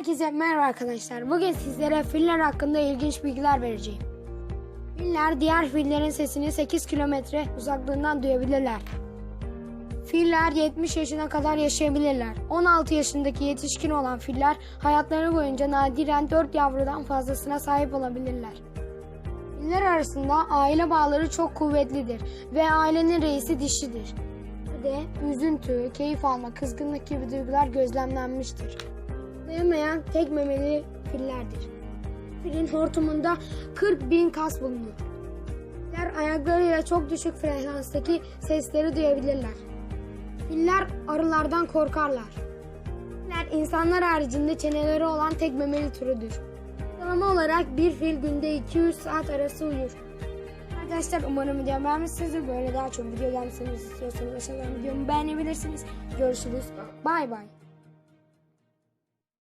Herkese merhaba arkadaşlar. Bugün sizlere filler hakkında ilginç bilgiler vereceğim. Filler diğer fillerin sesini 8 kilometre uzaklığından duyabilirler. Filler 70 yaşına kadar yaşayabilirler. 16 yaşındaki yetişkin olan filler hayatları boyunca nadiren 4 yavrudan fazlasına sahip olabilirler. Filler arasında aile bağları çok kuvvetlidir ve ailenin reisi dişidir. De üzüntü, keyif alma, kızgınlık gibi duygular gözlemlenmiştir. Zıplayamayan tek memeli fillerdir. Filin hortumunda 40 bin kas bulunur. Filler ayaklarıyla çok düşük frekanstaki sesleri duyabilirler. Filler arılardan korkarlar. Filler insanlar haricinde çeneleri olan tek memeli türüdür. Ortalama olarak bir fil günde 200 saat arası uyur. Arkadaşlar umarım videomu beğenmişsinizdir. Böyle daha çok video gelmesini istiyorsanız aşağıdan videomu beğenebilirsiniz. Görüşürüz. Bay bay.